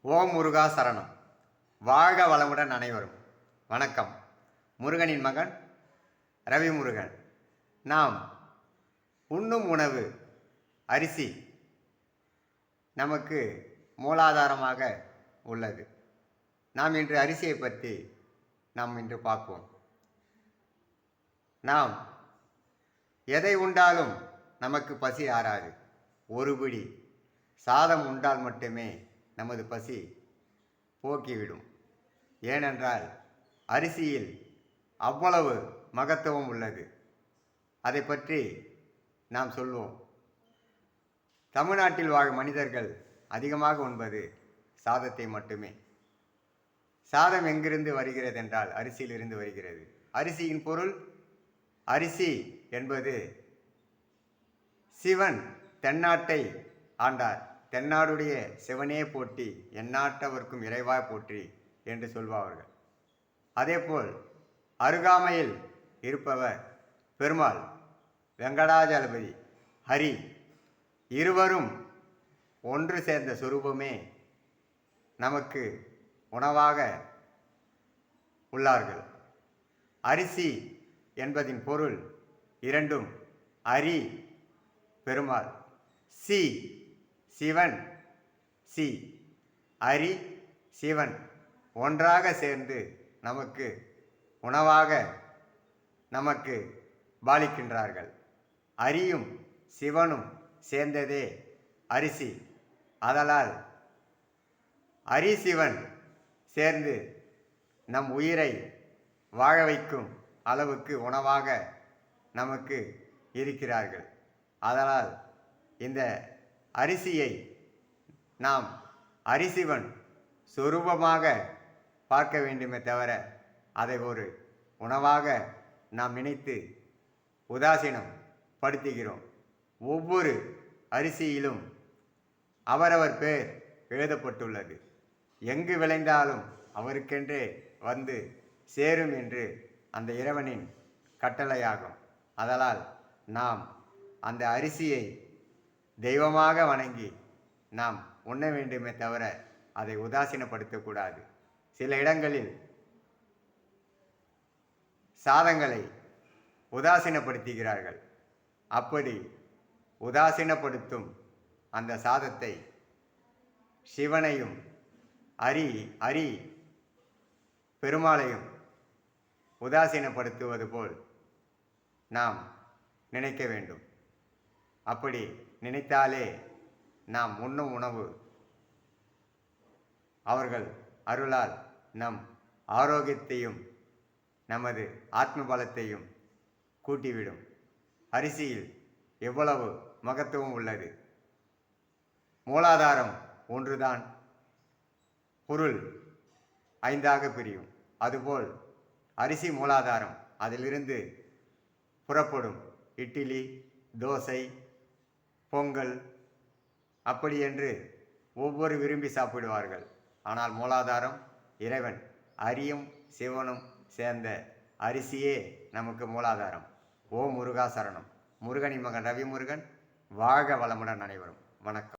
ஓம் முருகா சரணம். வாழ்க வளமுடன் அனைவரும். வணக்கம். முருகனின் மகன் ரவி முருகன் நாம் உண்ணும் உணவு அரிசி நமக்கு மூலாதாரமாக உள்ளது. நாம் இன்று அரிசியை பற்றி நாம் இன்று பார்ப்போம். நாம் எதை உண்டாலும் நமக்கு பசி ஆறாது. ஒரு பிடி சாதம் உண்டால் மட்டுமே நமது பசி போக்கிவிடும். ஏனென்றால் அரிசியில் அவ்வளவு மகத்துவம் உள்ளது. அதை பற்றி நாம் சொல்வோம். தமிழ்நாட்டில் வாழும் மனிதர்கள் அதிகமாக உண்பது சாதத்தை மட்டுமே. சாதம் எங்கிருந்து வருகிறது என்றால் அரிசியிலிருந்து வருகிறது. அரிசியின் பொருள் அரிசி என்பது சிவன் தென்னாட்டை ஆண்டார். தென்னாடுடைய சிவனே போற்றி எந்நாட்டவர்க்கும் இறைவாய் போற்றி என்று சொல்வார்கள் அதேபோல் அருகாமையில் இருப்பவர் பெருமாள் வெங்கடாஜலபதி ஹரி. இருவரும் ஒன்று சேர்ந்த சொரூபமே நமக்கு உணவாக உள்ளார்கள். அரிசி என்பதின் பொருள் இரண்டும் அரி பெருமாள். சி. சிவன். சி. அரி. சிவன். ஒன்றாக சேர்ந்து நமக்கு உணவாக நமக்கு பாலிக்கின்றார்கள். அரியும் சிவனும் சேர்ந்ததே அரிசி. அதலால் அரி சிவன் சேர்ந்து நம் உயிரை வாழ வைக்கும் அளவுக்கு உணவாக நமக்கு இருக்கிறார்கள். அதனால் இந்த அரிசியை நாம் அரிசிவன் சொரூபமாக பார்க்க வேண்டுமே தவிர அதை ஒரு உணவாக நாம் நினைத்து உதாசீனம் படுத்துகிறோம். ஒவ்வொரு அரிசியிலும் அவரவர் பேர் எழுதப்பட்டுள்ளது. எங்கு விளைந்தாலும் அவருக்கென்றே வந்து சேரும் என்று அந்த இறைவனின் கட்டளையாகும். அதனால் நாம் அந்த அரிசியை தெய்வமாக வணங்கி நாம் உண்ண வேண்டுமே தவிர அதை உதாசீனப்படுத்தக்கூடாது. சில இடங்களில் சாதங்களை உதாசீனப்படுத்துகிறார்கள். அப்படி உதாசீனப்படுத்தும் அந்த சாதத்தை சிவனையும் அரி அரி பெருமாளையும் உதாசீனப்படுத்துவது போல் நாம் நினைக்க வேண்டும். அப்படி நினைத்தாலே நாம் உண்ணும் உணவு. அவர்கள் அருளால் நம் ஆரோக்கியத்தையும் நமது ஆத்ம பலத்தையும் கூட்டிவிடும். அரிசியில் எவ்வளவு மகத்துவம் உள்ளது? மூலாதாரம் ஒன்றுதான். பொருள் ஐந்தாக பிரியும். அதுபோல் அரிசி மூலாதாரம் அதிலிருந்து புறப்படும். இட்லி தோசை பொங்கல் அப்படி என்று ஒவ்வொரு விரும்பி சாப்பிடுவார்கள். ஆனால் மூலாதாரம் இறைவன் அரியும் சிவனும் சேர்ந்த அரிசியே நமக்கு மூலாதாரம். ஓ முருகாசரணம். முருகனி முருகனின் மகன் ரவி முருகன் வளமுடன் அனைவரும். வணக்கம்.